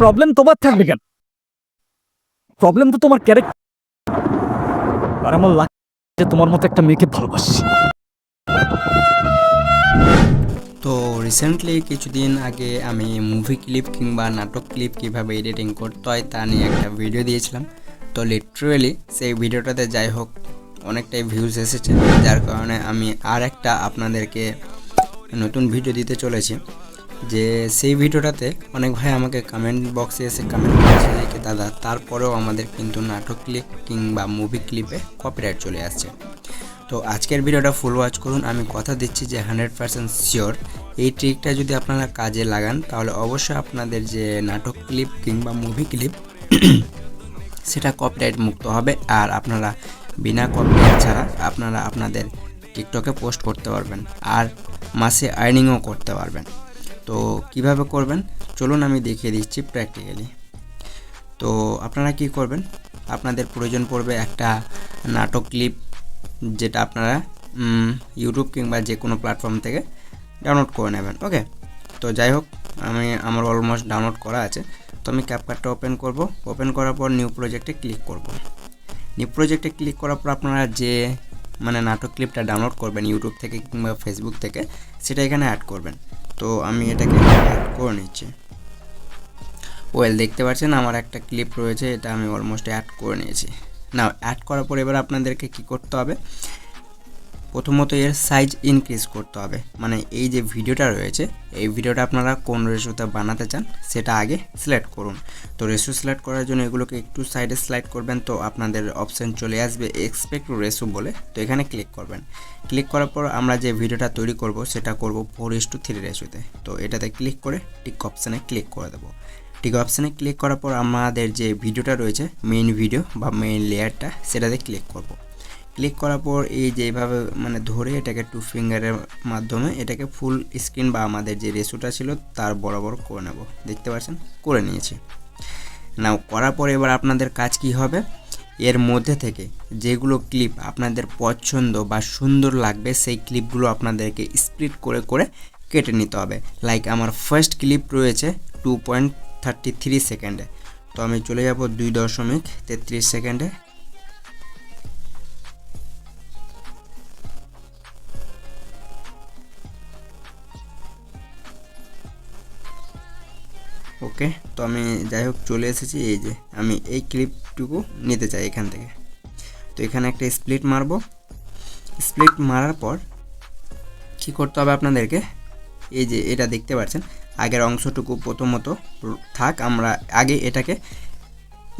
Problem তোমার থাকবে কেন? প্রবলেম তো তোমার ক্যারেক্টার আর আমার যে তোমার মতো একটা মেয়েকে ভালোবাসি তো রিসেন্টলি কিছুদিন আগে আমি মুভি ক্লিপ কিংবা নাটক ক্লিপ কীভাবে এডিটিং করতে হয় তা নিয়ে একটা ভিডিও দিয়েছিলাম। তো লিটারেলি সেই ভিডিওটাতে যাই হোক, অনেকটাই ভিউজ এসেছে। যার কারণে আমি আর একটা আপনাদেরকে নতুন ভিডিও দিতে চলেছি। যে সেই ভিডিওটাতে অনেক ভাই আমাকে কমেন্ট বক্সে এসে কমেন্ট করেছে যে দাদা, তারপরেও আমাদের কিন্তু নাটক ক্লিপ কিংবা মুভি ক্লিপে কপিরাইট চলে আসছে। তো আজকের ভিডিওটা ফুল ওয়াচ করুন। আমি কথা দিচ্ছি যে হান্ড্রেড পার্সেন্ট শিওর এই ট্রিকটা যদি আপনারা কাজে লাগান, তাহলে অবশ্যই আপনাদের যে নাটক ক্লিপ কিংবা মুভি ক্লিপ সেটা কপিরাইট মুক্ত হবে। আর আপনারা বিনা কপিরাইট ছাড়া আপনারা আপনাদের টিকটকে পোস্ট করতে পারবেন। আর মাসে আর্নিংও করতে পারবেন। তো কীভাবে করবেন? চলুন আমি দেখিয়ে দিচ্ছি প্র্যাকটিক্যালি তো আপনারা কি করবেন? আপনাদের প্রয়োজন পড়বে একটা নাটক ক্লিপ যেটা আপনারা ইউটিউব কিংবা যে কোনো প্ল্যাটফর্ম থেকে ডাউনলোড করে নেবেন ওকে তো যাই হোক, আমি আমার অলমোস্ট ডাউনলোড করা আছে। তো আমি ক্যাপকার্টটা ওপেন করব। ওপেন করার পর নিউ প্রজেক্টে ক্লিক করব। নিউ প্রজেক্টে ক্লিক করার পর আপনারা যে মানে নাটক ক্লিপটা ডাউনলোড করবেন ইউটিউব থেকে কিংবা ফেসবুক থেকে, সেটা এখানে অ্যাড করবেন। তো আমি এটাকে করে নিচ্ছি। ওয়েল দেখতে পাচ্ছেন আমার একটা ক্লিপ রয়েছে, এটা আমি অলমোস্ট অ্যাড করে নিয়েছি। না অ্যাড করার পর এবার আপনাদেরকে কি করতে হবে? প্রথমত এর সাইজ ইনক্রিজ করতে হবে। মানে এই যে ভিডিওটা রয়েছে, এই ভিডিওটা আপনারা কোন রেশোতে বানাতে চান সেটা আগে সিলেক্ট করুন। তো রেশো সিলেক্ট করার জন্য এগুলোকে একটু সাইডে স্লাইড করবেন, তো আপনাদের অপশান চলে আসবে এক্সপেক্ট রেশো বলে। তো এখানে ক্লিক করবেন। ক্লিক করার পর আমরা যে ভিডিওটা তৈরি করব, সেটা করব ফোর ইস টু থ্রি রেশোতে তো এটাতে ক্লিক করে টিক অপশানে ক্লিক করে দেবো। টিক অপশানে ক্লিক করার পর আমাদের যে ভিডিওটা রয়েছে মেইন ভিডিও বা মেইন লেয়ারটা সেটাতে ক্লিক করব। ক্লিক করার পর এই যে এইভাবে মানে ধরে এটাকে টু ফিঙ্গারের মাধ্যমে এটাকে ফুল স্ক্রিন বা আমাদের যে রেসুটা ছিল তার বরাবর করে নেব। দেখতে পাচ্ছেন? করে নিয়েছি। নাও করার পর এবার আপনাদের কাজ কি হবে? এর মধ্যে থেকে যেগুলো ক্লিপ আপনাদের পছন্দ বা সুন্দর লাগবে সেই ক্লিপগুলো আপনাদেরকে স্প্লিট করে করে কেটে নিতে হবে। লাইক আমার ফার্স্ট ক্লিপ রয়েছে টু পয়েন্ট থার্টি থ্রি সেকেন্ডে তো আমি চলে যাব দুই দশমিক তেত্রিশ সেকেন্ডে ওকে, তো আমি যাই হোক চলে এসেছি, এই যে আমি এই ক্লিপটুকু নিতে চাই এখান থেকে। তো এখানে একটা স্প্লিট মারবো। স্প্লিট মারার পর কী করতে হবে আপনাদেরকে? এই যে এটা দেখতে পাচ্ছেন, আগের অংশটুকু প্রথমত থাক, আমরা আগে এটাকে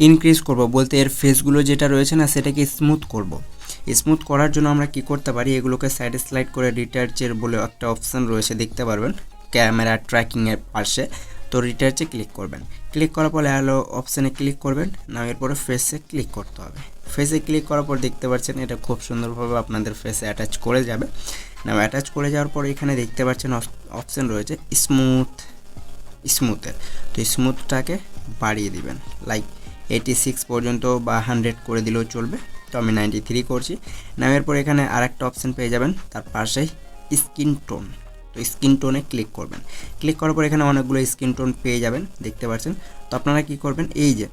ইনক্রিজ করব। বলতে এর ফেসগুলো যেটা রয়েছে না, সেটাকে স্মুথ করব। স্মুথ করার জন্য আমরা কি করতে পারি? এগুলোকে সাইডে স্লাইড করে রিটার্চের বলে একটা অপশান রয়েছে, দেখতে পারবেন। ক্যামেরা ট্র্যাকিংয়ের পাশে। তো রিটার্চে ক্লিক করবেন। ক্লিক করার পরে আলো অপশানে ক্লিক করবেন। না এরপরে ফেসে ক্লিক করতে হবে। ফেসে ক্লিক করার পর দেখতে পাচ্ছেন এটা খুব সুন্দরভাবে আপনাদের ফেসে অ্যাটাচ করে যাবে। না অ্যাটাচ করে যাওয়ার পর এখানে দেখতে পাচ্ছেন অপশান রয়েছে স্মুথ স্মুথের তো স্মুথটাকে বাড়িয়ে দিবেন। লাইক এইটি সিক্স পর্যন্ত বা হান্ড্রেড করে দিলেও চলবে। তো আমি নাইনটি থ্রি করছি। নামের পর এখানে আরেকটা অপশান পেয়ে যাবেন। তার পাশেই স্কিন টোন তো স্কিন টোনে ক্লিক করবেন। ক্লিক করার পর এখানে অনেকগুলো স্কিন টোন পেয়ে যাবেন, দেখতে পাচ্ছেন। তো আপনারা কি করবেন, এই যে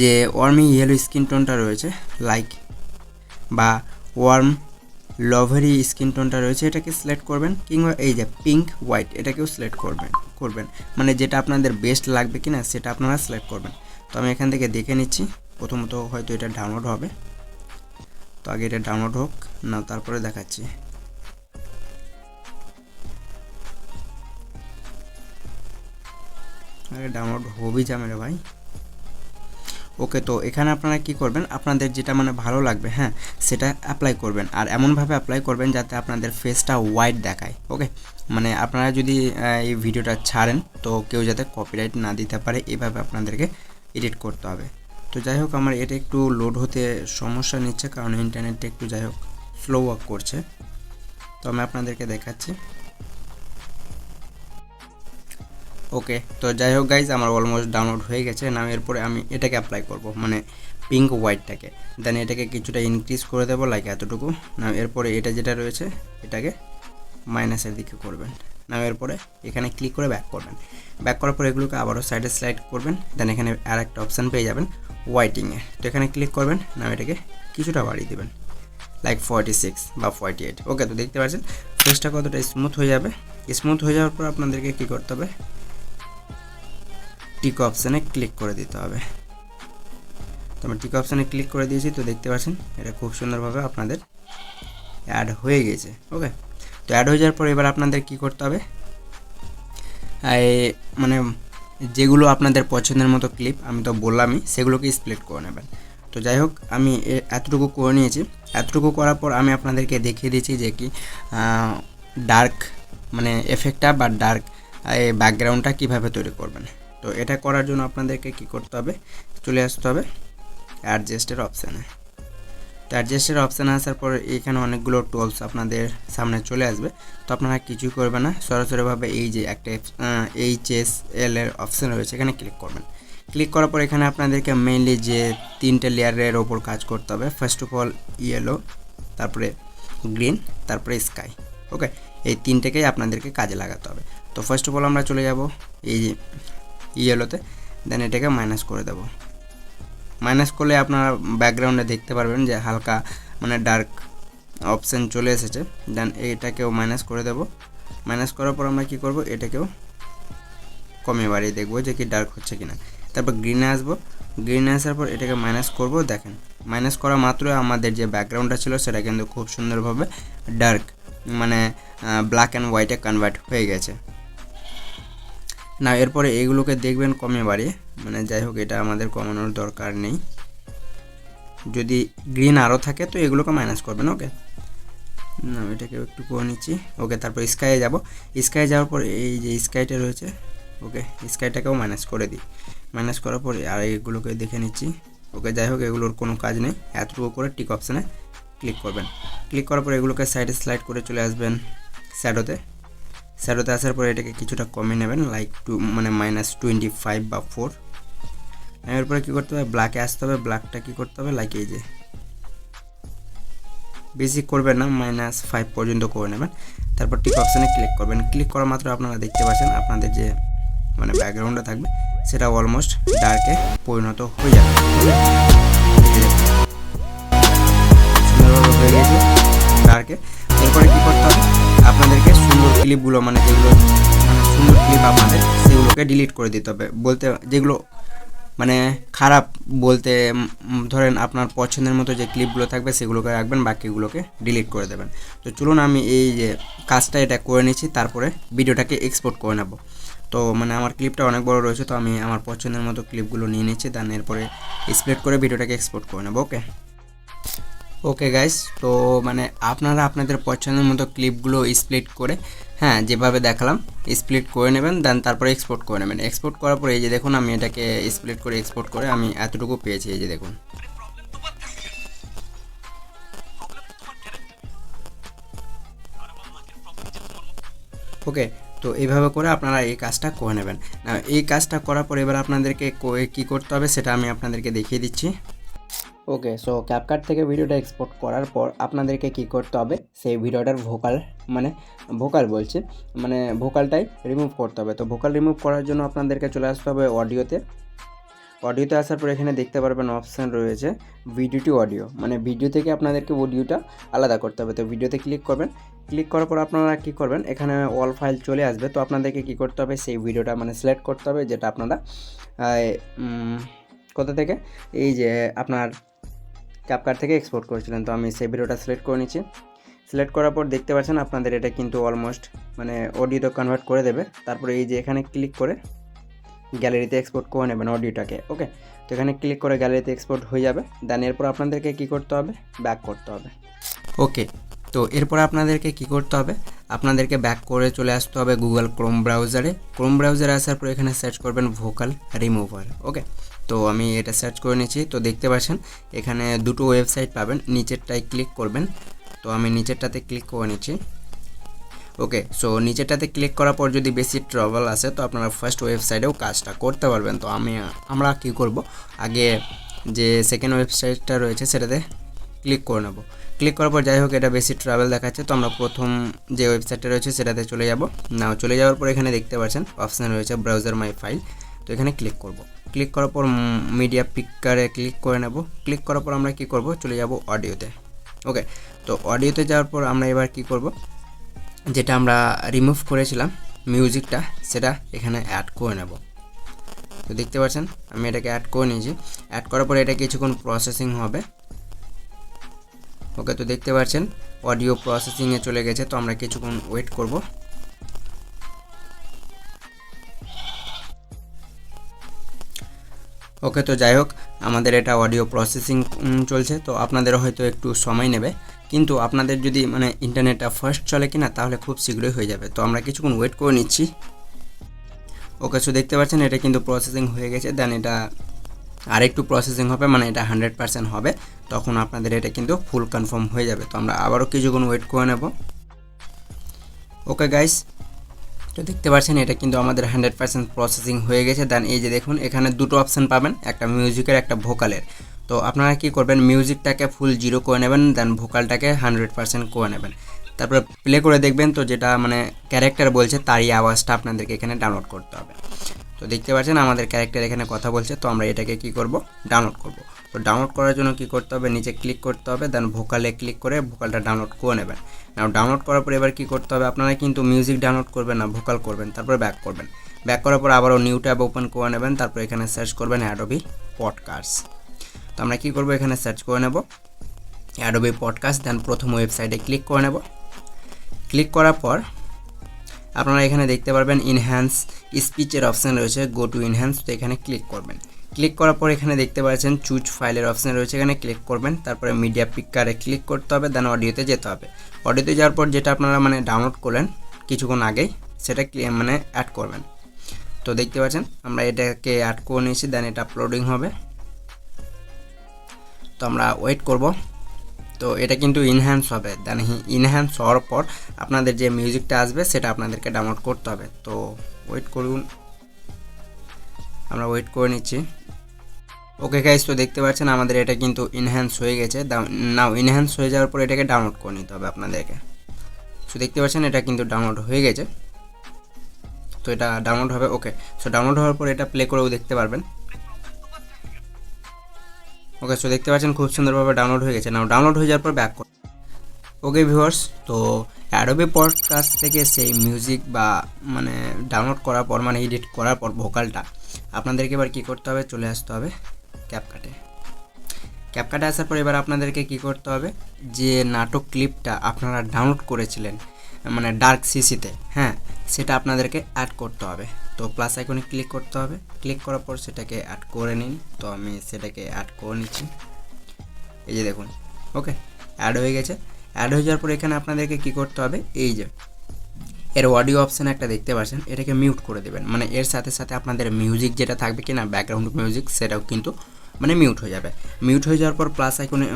যে ওয়ার্মি ইয়েলো স্কিন টোনটা রয়েছে লাইক বা ওয়ার্ম লভারি স্কিন টোনটা রয়েছে, এটাকে সিলেক্ট করবেন, কিংবা এই যে পিঙ্ক হোয়াইট এটাকেও সিলেক্ট করবেন করবেন। মানে যেটা আপনাদের বেস্ট লাগবে কি না সেটা আপনারা সিলেক্ট করবেন। তো আমি এখান থেকে দেখে নিচ্ছি, প্রথমত হয়তো এটা ডাউনলোড হবে। তো আগে এটা ডাউনলোড হোক, না, তারপরে দেখাচ্ছি। ডাউনলোড হবেই ঝামেলা ভাই। ওকে তো এখানে আপনারা কি করবেন? আপনাদের যেটা মানে ভালো লাগবে হ্যাঁ সেটা অ্যাপ্লাই করবেন। আর এমনভাবে অ্যাপ্লাই করবেন যাতে আপনাদের ফেসটা হোয়াইট দেখায় ওকে মানে আপনারা যদি এই ভিডিওটা ছাড়েন, তো কেউ যাতে কপিরাইট না দিতে পারে, এভাবে আপনাদেরকে এডিট করতে হবে। তো যাই হোক, আমার এটা একটু লোড হতে সমস্যা নিচ্ছে, কারণ ইন্টারনেটটা একটু যাই হোক স্লো ওয়ার্ক করছে। তো আমি আপনাদেরকে দেখাচ্ছি। ওকে, তো যাই হোক গাইজ আমার অলমোস্ট ডাউনলোড হয়ে গেছে না এরপরে আমি এটাকে অ্যাপ্লাই করব মানে পিঙ্ক হোয়াইটটাকে দেন এটাকে কিছুটা ইনক্রিজ করে দেবো লাইক এতটুকু। না এরপরে এটা যেটা রয়েছে, এটাকে মাইনাসের দিকে করবেন। নাও এরপরে এখানে ক্লিক করে ব্যাক করবেন। ব্যাক করার পর এগুলোকে আবারও সাইডে স্লাইড করবেন দেন এখানে আর একটা অপশান পেয়ে যাবেন ওয়াইটিংয়ে তো এখানে ক্লিক করবেন নাও এটাকে কিছুটা বাড়িয়ে দেবেন লাইক ফর্টি সিক্স বা ফর্টি এইট ওকে তো দেখতে পাচ্ছেন ফেসটা কতটা স্মুথ হয়ে যাবে। স্মুথ হয়ে যাওয়ার পর আপনাদেরকে কী করতে হবে টিক অপশানে ক্লিক করে দিতে হবে। তো আমি টিক অপশানে ক্লিক করে দিয়েছি, তো দেখতে পাচ্ছেন এটা খুব সুন্দরভাবে আপনাদের অ্যাড হয়ে গেছে ওকে তো অ্যাড হয়ে যাওয়ার পর এবার আপনাদের কি করতে হবে? মানে যেগুলো আপনাদের পছন্দের মতো ক্লিপ আমি তো বললামই, সেগুলোকে স্প্লিট করে নেবেন। তো যাই হোক, আমি এতটুকু করে নিয়েছি। এতটুকু করার পর আমি আপনাদেরকে দেখিয়ে দিয়েছি যে কি ডার্ক মানে এফেক্টটা বা ডার্ক এই ব্যাকগ্রাউন্ডটা কীভাবে তৈরি করবেন। তো এটা করার জন্য আপনাদেরকে কি করতে হবে, চলে আসতে হবে অ্যাডজাস্টের অপশানে। তো অ্যাডজাস্টের অপশানে আসার পর এখানে অনেকগুলো টুলস আপনাদের সামনে চলে আসবে। তো আপনারা কিছুই করবেন না, সরাসরিভাবে এই যে একটা এইচ এস এল এর অপশান রয়েছে, এখানে ক্লিক করবেন। ক্লিক করার পর এখানে আপনাদেরকে মেইনলি যে তিনটে লেয়ারের ওপর কাজ করতে হবে। ফার্স্ট অফ অল ইয়েলো তারপরে গ্রিন তারপরে স্কাই ওকে এই তিনটেকেই আপনাদেরকে কাজে লাগাতে হবে। তো ফার্স্ট অফ অল আমরা চলে যাব, এই ইয়েলোতে দেন এটাকে মাইনাস করে দেবো। মাইনাস করলে আপনারা ব্যাকগ্রাউন্ডে দেখতে পারবেন যে হালকা মানে ডার্ক অপশান চলে এসেছে। দেন এটাকেও মাইনাস করে দেব। মাইনাস করার পর আমরা কি করব? এটাকেও কমে বাড়িয়ে দেখব যে কি ডার্ক হচ্ছে কিনা। তারপর গ্রিনে আসব। গ্রিনে আসার পর এটাকে মাইনাস করব, দেখেন। মাইনাস করা মাত্র আমাদের যে ব্যাকগ্রাউন্ডটা ছিল, সেটা কিন্তু খুব সুন্দরভাবে ডার্ক মানে ব্ল্যাক অ্যান্ড হোয়াইটে কনভার্ট হয়ে গেছে। না, এরপরে এগুলোকে দেখবেন কমে বাড়িয়ে মানে যাই হোক, এটা আমাদের কমানোর দরকার নেই। যদি গ্রিন আরও থাকে, তো এগুলোকে মাইনাস করবেন ওকে না, এটাকে একটু করে নিচ্ছি। ওকে তারপর স্কাইয়ে যাব। স্কাইয়ে যাওয়ার পর এই যে স্কাইটা রয়েছে ওকে স্কাইটাকেও মাইনাস করে দিই। মাইনাস করার পর আর এগুলোকে দেখে নিচ্ছি। ওকে যাই হোক, এগুলোর কোনো কাজ নেই। এতটুকু করে টিক অপশানে ক্লিক করবেন। ক্লিক করার পর এগুলোকে সাইডে স্লাইড করে চলে আসবেন শ্যাডোতে স্যারোতে আসার পরে এটাকে কিছুটা কমে নেবেন লাইক টু মানে মাইনাস টোয়েন্টি ফাইভ বা ফোর এরপরে কী করতে হবে? ব্ল্যাকে আসতে হবে ব্ল্যাকটা কী করতে হবে? লাইক এই যে। বেশি করবেন না মাইনাস ফাইভ পর্যন্ত করে নেবেন। তারপর টিক অপশানে ক্লিক করবেন। ক্লিক করা মাত্র আপনারা দেখতে পাচ্ছেন, আপনাদের যে মানে ব্যাকগ্রাউন্ডটা থাকবে, সেটা অলমোস্ট ডার্কে পরিণত হয়ে যাবে। ডার্কে এরপরে কী করতে হবে? আপনাদেরকে সুন্দর ক্লিপগুলো মানে যেগুলো মানে সুন্দর ক্লিপ আপনাদের, সেগুলোকে ডিলিট করে দিতে হবে। বলতে যেগুলো মানে খারাপ বলতে ধরেন আপনার পছন্দের মতো যে ক্লিপগুলো থাকবে, সেগুলোকে রাখবেন, বাকিগুলোকে ডিলিট করে দেবেন। তো চলুন আমি এই যে কাজটা এটা করে নিচ্ছি, তারপরে ভিডিওটাকে এক্সপোর্ট করে নেব। তো মানে আমার ক্লিপটা অনেক বড় রয়েছে, তো আমি আমার পছন্দের মতো ক্লিপগুলো নিয়ে নিচ্ছি, দেন এরপরে স্প্লিট করে ভিডিওটাকে এক্সপোর্ট করে নেব ওকে ওকে গাইস তো মানে আপনারা আপনাদের পছন্দের মতো ক্লিপগুলো স্প্লিট করে হ্যাঁ যেভাবে দেখালাম স্প্লিট করে নেবেন দেন তারপরে এক্সপোর্ট করে নেবেন। এক্সপোর্ট করার পরে এই যে দেখুন, আমি এটাকে স্প্লিট করে এক্সপোর্ট করে আমি এতটুকু পেয়েছি, এই যে দেখুন। ওকে তো এইভাবে করে আপনারা এই কাজটা করে নেবেন। এই কাজটা করার পর এবার আপনাদেরকে কি করতে হবে সেটা আমি আপনাদেরকে দেখিয়ে দিচ্ছি। ওকে সো ক্যাপকাট থেকে ভিডিওটা এক্সপোর্ট করার পর আপনাদেরকে কি করতে হবে? সেই ভিডিওটার ভোকাল মানে ভোকাল বলছে মানে ভোকালটাই রিমুভ করতে হবে। তো ভোকাল রিমুভ করার জন্য আপনাদেরকে চলে আসতে হবে অডিওতে। অডিওতে আসার পর এখানে দেখতে পারবেন অপশান রয়েছে ভিডিও টু অডিও মানে ভিডিও থেকে আপনাদেরকে অডিওটা আলাদা করতে হবে। তো ভিডিওতে ক্লিক করবেন ক্লিক করার পর আপনারা কী করবেন? এখানে অল ফাইল চলে আসবে। তো আপনাদেরকে কী করতে হবে? সেই ভিডিওটা মানে সিলেক্ট করতে হবে, যেটা আপনারা কোথা থেকে? এই যে আপনার ক্যাপকার থেকে এক্সপোর্ট করেছিলেন, তো আমি সেই ভিডিওটা সিলেক্ট করে নিচ্ছি। সিলেক্ট করার পর দেখতে পাচ্ছেন আপনাদের এটা কিন্তু অলমোস্ট মানে অডিওতে কনভার্ট করে দেবে। তারপরে এই যে এখানে ক্লিক করে গ্যালারিতে এক্সপোর্ট করে নেবেন অডিওটাকে ওকে তো এখানে ক্লিক করে গ্যালারিতে এক্সপোর্ট হয়ে যাবে। দেন এরপর আপনাদেরকে কী করতে হবে? ব্যাক করতে হবে ওকে তো এরপর আপনাদেরকে কি করতে হবে? আপনাদেরকে ব্যাক করে চলে আসতে হবে গুগল ক্রোম ব্রাউজারে ক্রোম ব্রাউজারে আসার পর এখানে সার্চ করবেন ভোকাল রিমুভার ওকে তো আমি এটা সার্চ করে নিয়েছি। তো দেখতে পাচ্ছেন, এখানে দুটো ওয়েবসাইট পাবেন, নিচেরটায় ক্লিক করবেন। তো আমি নিচেরটাতে ক্লিক করে নিচ্ছি। ওকে সো নিচেরটাতে ক্লিক করার পর যদি বেশি ট্রাভেল আসে, তো আপনারা ফার্স্ট ওয়েবসাইটেও কাজটা করতে পারবেন। তো আমি, আমরা কি করব? আগে যে সেকেন্ড ওয়েবসাইটটা রয়েছে, সেটাতে ক্লিক করে নেব। ক্লিক করার পর যাই হোক, এটা বেশি ট্রাভেল দেখাচ্ছে। তো আমরা প্রথম যে ওয়েবসাইটটা রয়েছে, সেটাতে চলে যাব। নাও চলে যাওয়ার পর এখানে দেখতে পাচ্ছেন অপশান রয়েছে ব্রাউজার মাই ফাইল তো এখানে ক্লিক করব। ক্লিক করার পর মিডিয়া পিকারে ক্লিক করে নেব। ক্লিক করার পর আমরা কি করব? চলে যাব অডিওতে ওকে তো অডিওতে যাওয়ার পর আমরা এবার কি করব? যেটা আমরা রিমুভ করেছিলাম মিউজিকটা সেটা এখানে অ্যাড করে নেব। তো দেখতে পাচ্ছেন, আমি এটাকে অ্যাড করে নিয়েছি। অ্যাড করার পরে এটা কিছুক্ষণ প্রসেসিং হবে। ওকে তো দেখতে পাচ্ছেন অডিও প্রসেসিংয়ে চলে গেছে, তো আমরা কিছুক্ষণ ওয়েট করব। ওকে তো যাই হোক, আমাদের এটা অডিও প্রসেসিং চলছে, তো আপনাদের হয়তো একটু সময় নেবে। কিন্তু আপনাদের যদি মানে ইন্টারনেটটা ফার্স্ট চলে কিনা, তাহলে খুব শীঘ্রই হয়ে যাবে। তো আমরা কিছুক্ষণ ওয়েট করে নিচ্ছি। ওকে সো দেখতে পাচ্ছেন, এটা কিন্তু প্রসেসিং হয়ে গেছে। দেন এটা আরেকটু প্রসেসিং হবে মানে এটা হান্ড্রেড পার্সেন্ট হবে। তখন আপনাদের এটা কিন্তু ফুল কনফার্ম হয়ে যাবে। তো আমরা আবারও কিছুক্ষণ ওয়েট করে নেব। ওকে গাইস তো দেখতে পাচ্ছেন, এটা কিন্তু আমাদের হান্ড্রেড পার্সেন্ট প্রসেসিং হয়ে গেছে। দেন এই যে দেখুন, এখানে দুটো অপশান পাবেন, একটা মিউজিকের একটা ভোকালের তো আপনারা কি করবেন মিউজিকটাকে ফুল জিরো করে নেবেন দেন ভোকালটাকে হান্ড্রেড পার্সেন্ট করে নেবেন। তারপরে প্লে করে দেখবেন, তো যেটা মানে ক্যারেক্টার বলছে, তারই আওয়াজটা আপনাদেরকে এখানে ডাউনলোড করতে হবে। তো দেখতে পাচ্ছেন, আমাদের ক্যারেক্টার এখানে কথা বলছে, তো আমরা এটাকে কি করব ডাউনলোড করব। তো ডাউনলোড করার জন্য কি করতে হবে? নিচে ক্লিক করতে হবে দেন ভোকালে ক্লিক করে ভোকালটা ডাউনলোড করে নেবেন। নাও ডাউনলোড করার পর এবার কি করতে হবে? আপনারা কিন্তু মিউজিক ডাউনলোড করবেন না ভোকাল করবেন, তারপরে ব্যাক করবেন। ব্যাক করার পর আবারও নিউ ট্যাব ওপেন করে নেবেন, তারপর এখানে সার্চ করবেন অ্যাডোবি পডকাস্ট তো আমরা কি করব? এখানে সার্চ করে নেব অ্যাডোবি পডকাস্ট দেন প্রথম ওয়েবসাইটে ক্লিক করে নেব। ক্লিক করার পর আপনারা এখানে দেখতে পারবেন ইনহ্যান্স স্পিচের অপশান রয়েছে গো টু ইনহ্যান্স তো এখানে ক্লিক করবেন। ক্লিক করার পর এখানে দেখতে পাচ্ছেন চুজ ফাইলের অপশান রয়েছে। এখানে ক্লিক করবেন, তারপরে মিডিয়া পিকারে ক্লিক করতে হবে দেন অডিওতে যেতে হবে। অডিওতে যাওয়ার পর যেটা আপনারা মানে ডাউনলোড করলেন কিছুক্ষণ আগেই, সেটা মানে অ্যাড করবেন। তো দেখতে পাচ্ছেন, আমরা এটাকে অ্যাড করে নিয়েছি দেন এটা আপলোডিং হবে। তো আমরা ওয়েট করব। তো এটা কিন্তু ইনহ্যান্স হবে। দেন ইনহ্যান্স হওয়ার পর আপনাদের যে মিউজিকটা আসবে, সেটা আপনাদেরকে ডাউনলোড করতে হবে। তো ওয়েট করুন। আমরা ওয়েট করে নিচ্ছি। ওকে গাইস তো দেখতে পাচ্ছেন আমাদের এটা কিন্তু ইনহ্যান্স হয়ে গেছে। নাও ইনহ্যান্স হয়ে যাওয়ার পর এটাকে ডাউনলোড করে নিতে হবে আপনাদেরকে। সো দেখতে পাচ্ছেন এটা কিন্তু ডাউনলোড হয়ে গেছে। তো এটা ডাউনলোড হবে ওকে সো ডাউনলোড হওয়ার পর এটা প্লে করেও দেখতে পারবেন। ওকে সো দেখতে পাচ্ছেন খুব সুন্দরভাবে ডাউনলোড হয়ে গেছে। নাও ডাউনলোড হয়ে যাওয়ার পর ব্যাক কর ওকে ভিউয়ার্স তো অ্যাডোবে পডকাস্ট থেকে সেই মিউজিক বা মানে ডাউনলোড করার পর মানে এডিট করার পর ভোকালটা আপনাদেরকে এবার কী করতে হবে? চলে আসতে হবে। ক্যাপকাটে ক্যাপকাটে আসার পর এবার আপনাদেরকে কী করতে হবে? যে নাটক ক্লিপটা আপনারা ডাউনলোড করেছিলেন মানে ডার্ক সিসিতে হ্যাঁ সেটা আপনাদেরকে অ্যাড করতে হবে। তো প্লাস আইকনে ক্লিক করতে হবে। ক্লিক করার পর সেটাকে অ্যাড করে নিন। তো আমি সেটাকে অ্যাড করে নিচ্ছি। এই যে দেখুন ওকে অ্যাড হয়ে গেছে। অ্যাড হয়ে যাওয়ার পর এখানে আপনাদেরকে কী করতে হবে? এই যে এর অডিও অপশান একটা দেখতে পাচ্ছেন, এটাকে মিউট করে দেবেন। মানে এর সাথে সাথে আপনাদের মিউজিক যেটা থাকবে কি না ব্যাকগ্রাউন্ড মিউজিক সেটাও কিন্তু মানে মিউট হয়ে যাবে। মিউট হয়ে যাওয়ার পর প্লাস আইকনে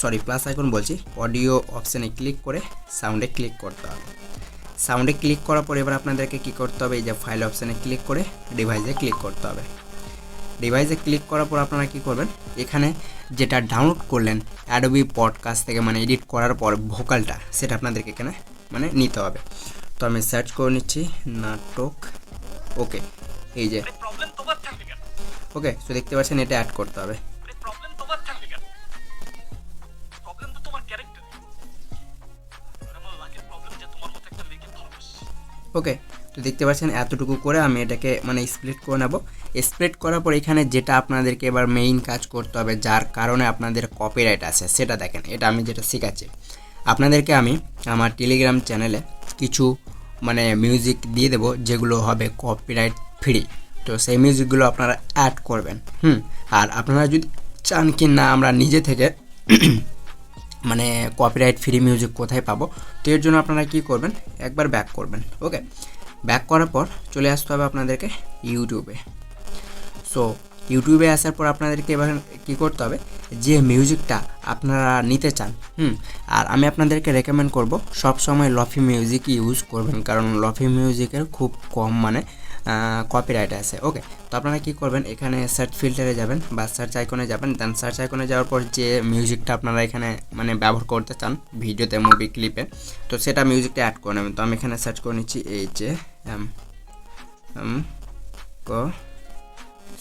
সরি প্লাস আইকন বলছি অডিও অপশানে ক্লিক করে সাউন্ডে ক্লিক করতে হবে। সাউন্ডে ক্লিক করার পর এবার আপনাদেরকে কী করতে হবে, এই যে ফাইল অপশানে ক্লিক করে ডিভাইসে ক্লিক করতে হবে। ডিভাইসে ক্লিক করার পর আপনারা কী করবেন, এখানে যেটা ডাউনলোড করলেন অ্যাডোবি পডকাস্ট থেকে মানে এডিট করার পর ভোকালটা সেটা আপনাদেরকে এখানে মানে নিতে হবে। তো আমি সার্চ করে নিচ্ছি নাটক। ওকে এই যে। ওকে তো দেখতে পাচ্ছেন এটা অ্যাড করতে হবে। ওকে তো দেখতে পাচ্ছেন এতটুকু করে আমি এটাকে মানে স্প্লিট করে নেব। স্প্লিট করার পর এখানে যেটা আপনাদেরকে এবার মেইন কাজ করতে হবে যার কারণে আপনাদের কপিরাইট আছে সেটা দেখেন এটা আমি যেটা শেখাচ্ছি। আপনাদেরকে আমি আমার টেলিগ্রাম চ্যানেলে কিছু মানে মিউজিক দিয়ে দেবো, যেগুলো হবে কপিরাইট ফ্রি তো সেই মিউজিকগুলো আপনারা অ্যাড করবেন, হুম? আর আপনারা যদি চান কি না আমরা নিজে থেকে মানে কপিরাইট ফ্রি মিউজিক কোথায় পাবো, তো এর জন্য আপনারা কি করবেন, একবার ব্যাক করবেন ওকে ব্যাক করার পর চলে আসতে হবে আপনাদেরকে ইউটিউবে সো ইউটিউবে আসার পর আপনাদেরকে এবার কী করতে হবে? যে মিউজিকটা আপনারা নিতে চান, হুম? আর আমি আপনাদেরকে রেকমেন্ড করব, সব সময় লফি মিউজিক ইউজ করবেন, কারণ লফি মিউজিকের খুব কম মানে কপিরাইট আছে ওকে তো আপনারা কী করবেন? এখানে সার্চ ফিল্টারে যাবেন বা সার্চ আইকনে যাবেন দেন সার্চ আইকনে যাওয়ার পর যে মিউজিকটা আপনারা এখানে মানে ব্যবহার করতে চান, ভিডিওতে মুভি ক্লিপে তো সেটা মিউজিকটা অ্যাড করে নেবেন। তো আমি এখানে সার্চ করে নিচ্ছি, এই যে, M M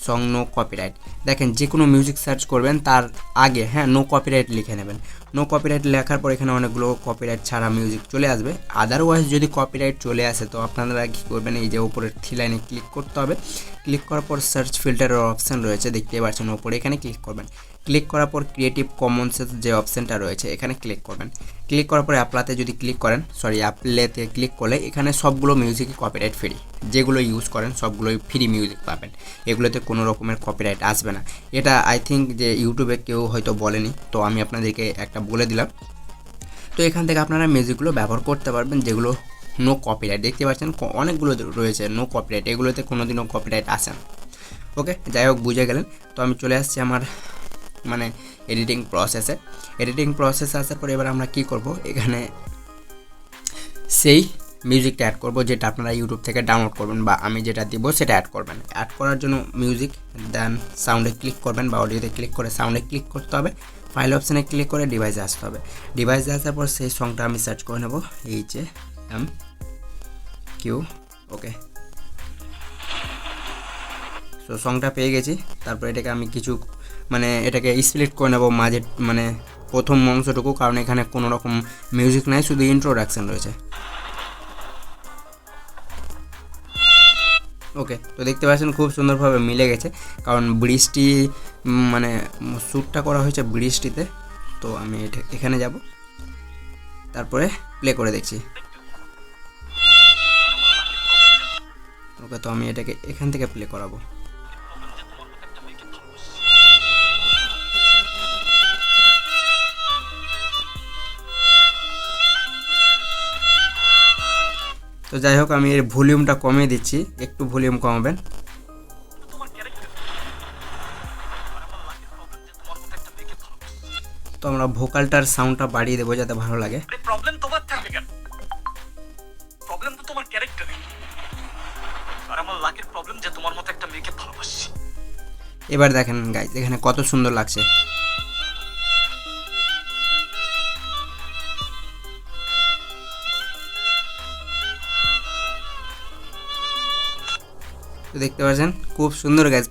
song no copyright দেখেন যে কোনো মিউজিক সার্চ করবেন, তার আগে হ্যাঁ নো কপিরাইট লিখে নেবেন। নো কপিরাইট লেখার পর এখানে অনেকগুলো কপিরাইট ছাড়া মিউজিক চলে আসবে। আদারওয়াইজ যদি কপিরাইট চলে আসে, তো আপনারা কী করবেন, এই যে উপরের থ্রি লাইনে ক্লিক করতে হবে। ক্লিক করার পর সার্চ ফিল্টারের অপশান রয়েছে দেখতে পাচ্ছেন ওপরে এখানে ক্লিক করবেন। ক্লিক করার পর ক্রিয়েটিভ কমন্সের যে অপশানটা রয়েছে, এখানে ক্লিক করবেন। ক্লিক করার পরে অ্যাপ্লাতে যদি ক্লিক করেন সরি অ্যাপ্লেতে ক্লিক করলে এখানে সবগুলো মিউজিকই কপিরাইট ফ্রি যেগুলো ইউজ করেন, সবগুলোই ফ্রি মিউজিক পাবেন। এগুলোতে কোনো রকমের কপিরাইট আসবে না। এটা আই থিঙ্ক যে ইউটিউবে কেউ হয়তো বলেনি, তো আমি আপনাদেরকে একটা বলে দিলাম। তো এখান থেকে আপনারা মিউজিকগুলো ব্যবহার করতে পারবেন, যেগুলো নো কপিরাইট দেখতে পাচ্ছেন অনেকগুলো রয়েছে নো কপিরাইট এগুলোতে কোনোদিনও কপিরাইট আসে না। ওকে যাই হোক, বুঝে গেলেন। তো আমি চলে আসছি আমার মানে এডিটিং প্রসেসে এডিটিং প্রসেস আসার পরে এবার আমরা কি করব? এখানে সেই মিউজিকটা অ্যাড করব, যেটা আপনারা ইউটিউব থেকে ডাউনলোড করবেন বা আমি যেটা দিব সেটা অ্যাড করবেন। অ্যাড করার জন্য মিউজিক দেন সাউন্ডে ক্লিক করবেন বা অডিওতে ক্লিক করে সাউন্ডে ক্লিক করতে হবে। ফাইল অপশানে ক্লিক করে ডিভাইসে আসতে হবে। ডিভাইসে আসার পর সেই সংটা আমি সার্চ করে নেব। এই যে এম কিউ ওকে সো সংটা পেয়ে গেছি। তারপর এটাকে আমি কিছু মানে এটাকে স্প্লিট করে নেব মাঝে মানে প্রথম অংশটুকু, কারণ এখানে কোনো রকম মিউজিক নাই, শুধু ইন্ট্রোডাকশন রয়েছে। ওকে তো দেখতে পাচ্ছেন খুব সুন্দরভাবে মিলে গেছে, কারণ বৃষ্টি মানে শ্যুটটা করা হয়েছে বৃষ্টিতে, তো আমি এটা- এখানে যাব। তারপরে প্লে করে দেখছি। ওকে, তো আমি এটাকে এখান থেকে প্লে করাবো। তো যাই হোক আমি এর ভলিউমটা কমিয়ে দিচ্ছি। একটু ভলিউম কমাবেন। তো আমরা ভোকালটার সাউন্ডটা বাড়িয়ে দেবো যাতে ভালো লাগে। প্রবলেম তোমার থাকবে কেন? প্রবলেম তো তোমার ক্যারেক্টারে আর আমার লাকের প্রবলেম যে তোমার মতো একটা মেয়েকে ভালোবাসি এবার দেখেন গাইজ এখানে কত সুন্দর লাগছে। দেখতে পাচ্ছেন? খুব সুন্দর গাছ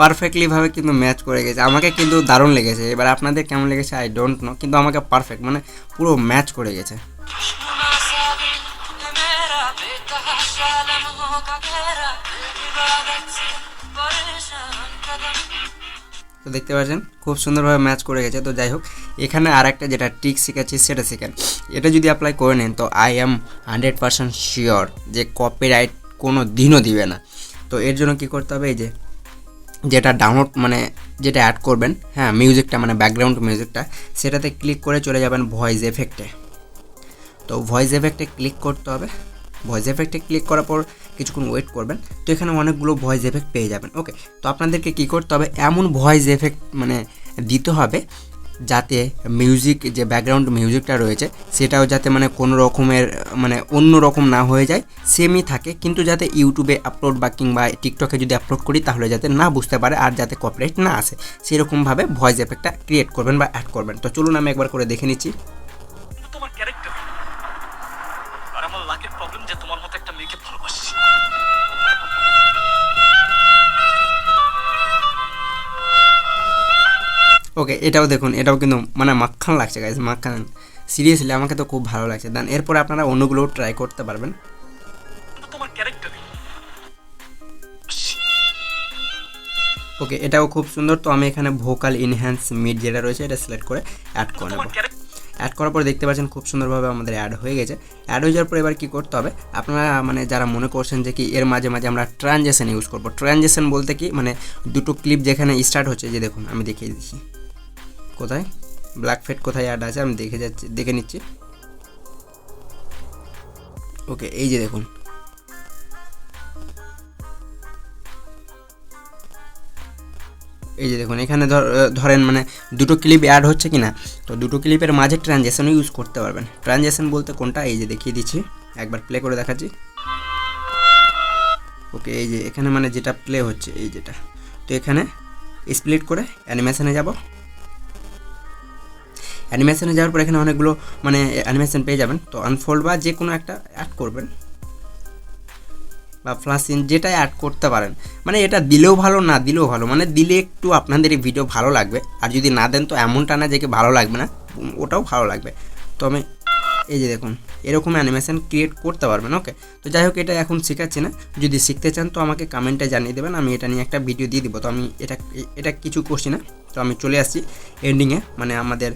পারফেক্টলিভাবে কিন্তু ম্যাচ করে গেছে। আমাকে কিন্তু দারুণ লেগেছে। এবার আপনাদের কেমন লেগেছে? আই ডোন্ট নো কিন্তু আমাকে পারফেক্ট মানে পুরো ম্যাচ করে গেছে। তো দেখতে পাচ্ছেন? খুব সুন্দরভাবে ম্যাচ করে গেছে। তো যাই হোক, এখানে আর একটা যেটা ট্রিক শিখেছি সেটা শেখেন। এটা যদি অ্যাপ্লাই করে নেন, তো I am hundred percent sure যে কপিরাইট কোনো দিনও দিবে না। তো এর জন্য কি করতে হবে, এই যে যেটা ডাউনলোড মানে যেটা অ্যাড করবেন হ্যাঁ মিউজিকটা মানে ব্যাকগ্রাউন্ড মিউজিকটা সেটাতে ক্লিক করে চলে যাবেন ভয়েস এফেক্টে তো ভয়েস এফেক্টে ক্লিক করতে হবে। ভয়েস এফেক্টে ক্লিক করার পর কিছুক্ষণ ওয়েট করবেন, তো এখানে অনেকগুলো ভয়েস এফেক্ট পেয়ে যাবেন ওকে তো আপনাদেরকে কী করতে হবে, এমন ভয়েস এফেক্ট মানে দিতে হবে যাতে মিউজিক যে ব্যাকগ্রাউন্ড মিউজিকটা রয়েছে, সেটাও যাতে মানে কোনো রকমের মানে অন্য রকম না হয়ে যায় সেমই থাকে। কিন্তু যাতে ইউটিউবে আপলোড বা কিংবা টিকটকে যদি আপলোড করি, তাহলে যাতে না বুঝতে পারে আর যাতে কপিরাইট না আসে। সেরকমভাবে ভয়েস এফেক্টটা ক্রিয়েট করবেন বা অ্যাড করবেন। তো চলুন আমি একবার করে দেখে নিচ্ছি। ওকে এটাও দেখুন, এটাও কিন্তু মানে মাখান লাগছে গাইজ মাখান সিরিয়াসলি আমাকে তো খুব ভালো লাগছে। দেন এরপরে আপনারা অন্যগুলোও ট্রাই করতে পারবেন। ওকে এটাও খুব সুন্দর। তো আমি এখানে ভোকাল ইনহ্যান্স মিড যেটা রয়েছে, এটা সিলেক্ট করে অ্যাড করে নেব। অ্যাড করার পর দেখতে পাচ্ছেন খুব সুন্দরভাবে আমাদের অ্যাড হয়ে গেছে। অ্যাড হয়ে যাওয়ার পর এবার কী করতে হবে? আপনারা মানে যারা মনে করছেন যে কি এর মাঝে মাঝে আমরা ট্রানজেকশন ইউজ করব। ট্রানজেকশন বলতে কি? মানে দুটো ক্লিপ যেখানে স্টার্ট হচ্ছে যে দেখুন, আমি দেখিয়ে দিচ্ছি। কোথায়? ব্ল্যাক ফেট কোথায় অ্যাড আছে? আমি দেখে যাচ্ছি, দেখে নিচ্ছি। ওকে এই যে দেখুন। এই যে দেখুন, এখানে ধর- ধরেন মানে দুটো ক্লিপ অ্যাড হচ্ছে কি না তো দুটো ক্লিপের মাঝে ট্রানজেকশনও ইউজ করতে পারবেন। ট্রানজেকশন বলতে কোনটা? এই যে দেখিয়ে দিচ্ছি। একবার প্লে করে দেখাচ্ছি। ওকে এই যে এখানে মানে যেটা প্লে হচ্ছে, এই যেটা। তো এখানে স্প্লিট করে অ্যানিমেশনে যাব। অ্যানিমেশনে যাওয়ার পর এখানে অনেকগুলো মানে অ্যানিমেশন পেয়ে যাবেন। তো আনফোল্ড বা যে কোনো একটা অ্যাড করবেন। বা ফ্লাশ ইন যেটাই অ্যাড করতে পারেন। মানে এটা দিলেও ভালো, না দিলেও ভালো। মানে দিলে একটু আপনাদের এই ভিডিও ভালো লাগবে। আর যদি না দেন তো এমনটা না যে ভালো লাগবে না, ওটাও ভালো লাগবে। তো আমি, এই যে দেখুন, এরকম অ্যানিমেশন ক্রিয়েট করতে পারবেন ওকে তো যাই হোক, এটা এখন শেখাচ্ছি না। যদি শিখতে চান তো আমাকে কমেন্টে জানিয়ে দেবেন। আমি এটা নিয়ে একটা ভিডিও দিয়ে দিব। তো আমি এটা এটা কিছু করছি না। তো আমি চলে আসছি এন্ডিংয়ে মানে আমাদের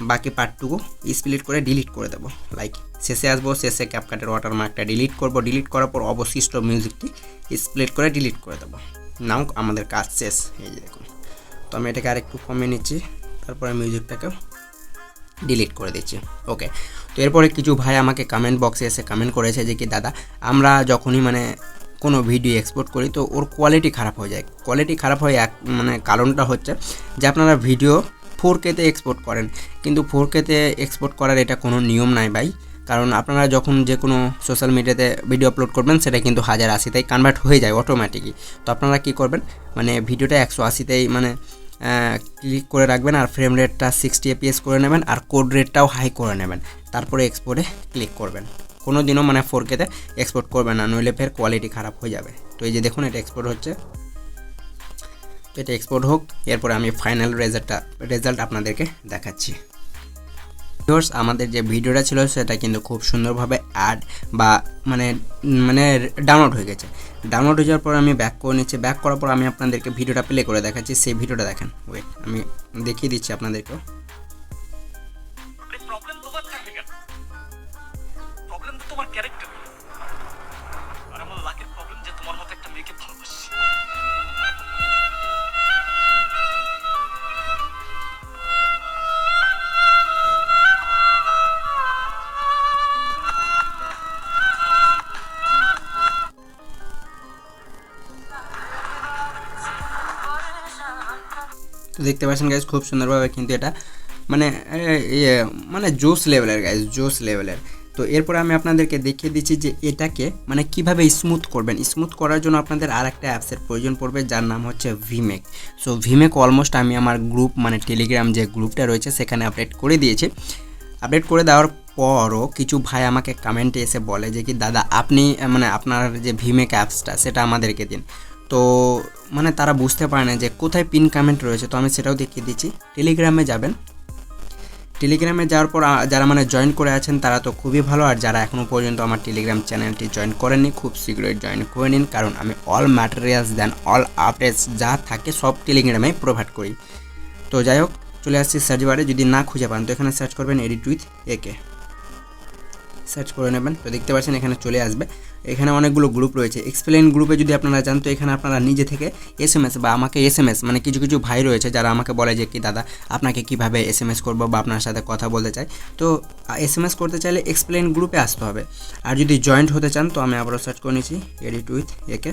বাকি পার্টটুকু স্প্লিট করে ডিলিট করে দেবো। লাইক শেষে আসব, শেষে ক্যাপকাটের ওয়াটারমার্কটা ডিলিট করব। ডিলিট করার পর অবশিষ্ট মিউজিকটি স্প্লিট করে ডিলিট করে দেবো। নাও আমাদের কাজ শেষ। এই যে দেখুন। তো আমি এটাকে আরেকটু কমিয়ে নিচ্ছি। তারপরে মিউজিকটাকেও ডিলিট করে দিচ্ছি। ওকে তো এরপরে কিছু ভাই আমাকে কমেন্ট বক্সে এসে কমেন্ট করেছে যে কি, দাদা, আমরা যখনই মানে কোনো ভিডিও এক্সপোর্ট করি, তো ওর কোয়ালিটি খারাপ হয়ে যায়। কোয়ালিটি খারাপ হয়ে এক মানে কারণটা হচ্ছে যে আপনারা ভিডিও ফোর কেতে এক্সপোর্ট করেন। কিন্তু ফোর কেতে এক্সপোর্ট করার এটা কোনো নিয়ম নাই ভাই। কারণ আপনারা যখন যে কোনো সোশ্যাল মিডিয়াতে ভিডিও আপলোড করবেন, সেটা কিন্তু হাজার আশিতেই কনভার্ট হয়ে যায় অটোমেটিকই তো আপনারা কী করবেন? মানে ভিডিওটা একশো আশিতেই মানে ক্লিক করে রাখবেন আর ফ্রেম রেটটা সিক্সটি এপিএস করে নেবেন আর কোড রেটটাও হাই করে নেবেন। তারপরে এক্সপোর্টে ক্লিক করবেন। কোনো দিনও মানে ফোর কেতে এক্সপোর্ট করবেন না, নইলে ফের কোয়ালিটি খারাপ হয়ে যাবে। তো এই যে দেখুন, এটা এক্সপোর্ট হচ্ছে। এটা এক্সপোর্ট হোক, এরপরে আমি ফাইনাল রেজাল্টটা রেজাল্ট আপনাদেরকে দেখাচ্ছি। ভিউয়ার্স আমাদের যে ভিডিওটা ছিল, সেটা কিন্তু খুব সুন্দরভাবে অ্যাড বা মানে মানে ডাউনলোড হয়ে গেছে। ডাউনলোড হয়ে যাওয়ার পর আমি ব্যাক করে নিচ্ছি। ব্যাক করার পর আমি আপনাদেরকে ভিডিওটা প্লে করে দেখাচ্ছি। সেই ভিডিওটা দেখেন। ওয়েট আমি দেখিয়ে দিচ্ছি আপনাদেরকেও। দেখতে পাচ্ছেন গাইজ খুব সুন্দরভাবে কিন্তু এটা মানে ইয়ে মানে জোস লেভেলের গাইজ জোস লেভেলের তো এরপরে আমি আপনাদেরকে দেখিয়ে দিচ্ছি যে এটাকে মানে কীভাবে স্মুথ করবেন। স্মুথ করার জন্য আপনাদের আর একটা অ্যাপসের প্রয়োজন পড়বে, যার নাম হচ্ছে ভিমেক সো ভিমেক অলমোস্ট আমি আমার গ্রুপ মানে টেলিগ্রাম যে গ্রুপটা রয়েছে, সেখানে আপডেট করে দিয়েছি। আপডেট করে দেওয়ার পরও কিছু ভাই আমাকে কমেন্টে এসে বলে যে কি, দাদা, আপনি মানে আপনার যে ভিমেক অ্যাপসটা সেটা আমাদেরকে দিন। তো মানে তারা বুঝতে পারে না যে কোথায় পিন কমেন্ট রয়েছে, তো আমি সেটাও দেখিয়ে দিচ্ছি। টেলিগ্রামে যাবেন। টেলিগ্রামে যাওয়ার পর যারা মানে জয়েন করে আছেন, তারা তো খুবই ভালো। আর যারা এখনও পর্যন্ত আমার টেলিগ্রাম চ্যানেলটি জয়েন করেননি, খুব শীঘ্রই জয়েন করে নিন। কারণ আমি all materials then all updates যা থাকে সব টেলিগ্রামে প্রোভাইড করি। তো যাই হোক, চলে আসছি সার্চ বারে যদি না খুঁজে পান, তো এখানে সার্চ করবেন এডিট উইথ একে সার্চ করে নেবেন। তো দেখতে পাচ্ছেন এখানে চলে আসবে। এখানে অনেকগুলো গ্রুপ রয়েছে। এক্সপ্লেন গ্রুপে যদি আপনারা যান, তো এখানে আপনারা নিজে থেকে এস এম এস বা আমাকে এস এম এস মানে কিছু কিছু ভাই রয়েছে যারা আমাকে বলে যে, কি দাদা, আপনাকে কীভাবে এস এম এস করব বা আপনার সাথে কথা বলতে চাই? তো এস এম এস করতে চাইলে এক্সপ্লেন গ্রুপে আসতে হবে। আর যদি জয়েন্ট হতে চান, তো আমি আবারও সার্চ করে নিচ্ছি এডিট উইথ একে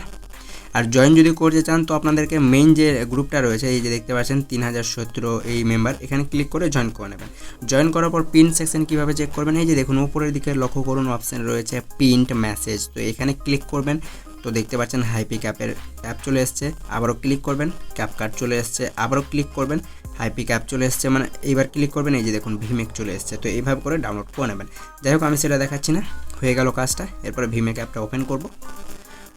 আর জয়েন যদি করতে চান, তো আপনাদেরকে মেইন যে গ্রুপটা রয়েছে, এই যে দেখতে পাচ্ছেন তিন হাজার সতেরো এই মেম্বার এখানে ক্লিক করে জয়েন করে নেবেন। জয়েন করার পর পিন সেকশন কীভাবে চেক করবেন? এই যে দেখুন, উপরের দিকে লক্ষ্য করুন অপশান রয়েছে প্রিন্ট মেসেজ তো এখানে ক্লিক করবেন, তো দেখতে পাচ্ছেন হাইপি ক্যাপের অ্যাপ চলে এসছে। আবারও ক্লিক করবেন ক্যাপ কার্ড চলে এসছে। আবারও ক্লিক করবেন হাইপি ক্যাপ চলে এসছে। মানে এইবার ক্লিক করবেন, এই যে দেখুন ভিমেক চলে এসছে। তো এইভাবে করে ডাউনলোড করে নেবেন। যাই হোক, আমি সেটা দেখাচ্ছি না। হয়ে গেল কাজটা। এরপরে ভিমেক অ্যাপটা ওপেন করব।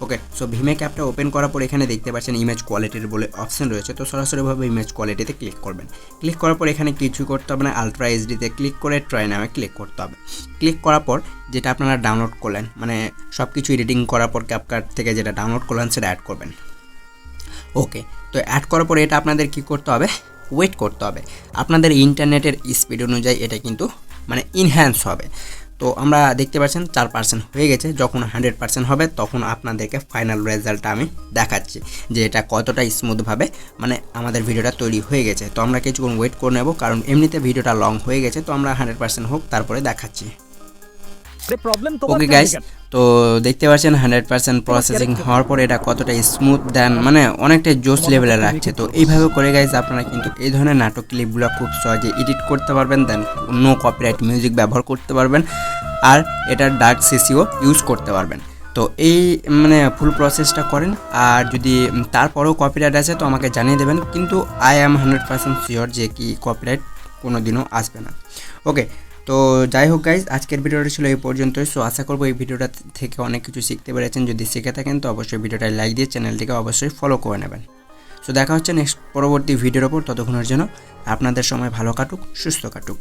ওকে সো ভিমেক অ্যাপটা ওপেন করার পর এখানে দেখতে পাচ্ছেন ইমেজ কোয়ালিটির বলে অপশন রয়েছে। তো সরাসরিভাবে ইমেজ কোয়ালিটিতে ক্লিক করবেন। ক্লিক করার পর এখানে কিছু করতে হবে না আলট্রা এইচডিতে ক্লিক করে ট্রাই নামে ক্লিক করতে হবে। ক্লিক করার পর যেটা আপনারা ডাউনলোড করলেন মানে সব কিছু এডিটিং করার পর ক্যাপকার্ট থেকে যেটা ডাউনলোড করলেন সেটা অ্যাড করবেন। ওকে তো অ্যাড করার পরে এটা আপনাদের কি করতে হবে? ওয়েট করতে হবে। আপনাদের ইন্টারনেটের স্পিড অনুযায়ী এটা কিন্তু মানে ইনহ্যান্স হবে। তো আমরা দেখতে পাচ্ছেন চার পার্সেন্ট হয়ে গেছে। যখন হান্ড্রেড পার্সেন্ট হবে, তখন আপনাদেরকে ফাইনাল রেজাল্টটা আমি দেখাচ্ছি যে এটা কতটা স্মুথভাবে মানে আমাদের ভিডিওটা তৈরি হয়ে গেছে। তো আমরা কিছুক্ষণ ওয়েট করে নেব, কারণ এমনিতে ভিডিওটা লং হয়ে গেছে, তো আমরা হান্ড্রেড পার্সেন্ট হোক, তারপরে দেখাচ্ছি। ওকে গাইস তো দেখতে পাচ্ছেন হান্ড্রেড পার্সেন্ট প্রসেসিং হওয়ার পরে এটা কতটা স্মুথ দেন মানে অনেকটাই জোস লেভেলে রাখছে তো এইভাবে করে গাইজ আপনারা কিন্তু এই ধরনের নাটক ক্লিপগুলো খুব সহজে এডিট করতে পারবেন দেন নো কপিরাইট মিউজিক ব্যবহার করতে পারবেন আর এটার ডার্ক সিসিও ইউজ করতে পারবেন। তো এই মানে ফুল প্রসেসটা করেন আর যদি তারপরেও কপিরাইট আছে তো আমাকে জানিয়ে দেবেন কিন্তু I am hundred percent sure যে কি কপিরাইট কোনো দিনও আসবে না। ওকে তো যাই হোক গাইজ আজকের ভিডিওটা ছিল এই পর্যন্তই। সো আশা করব এই ভিডিওটা থেকে অনেক কিছু শিখতে পেরেছেন। যদি শিখে থাকেন, তো অবশ্যই ভিডিওটা লাইক দিয়ে চ্যানেলটিকে অবশ্যই ফলো করে নেবেন। সো দেখা হচ্ছে নেক্সট পরবর্তী ভিডিওর ওপর। ততক্ষণের জন্য আপনাদের সময় ভালো কাটুক, সুস্থ কাটুক।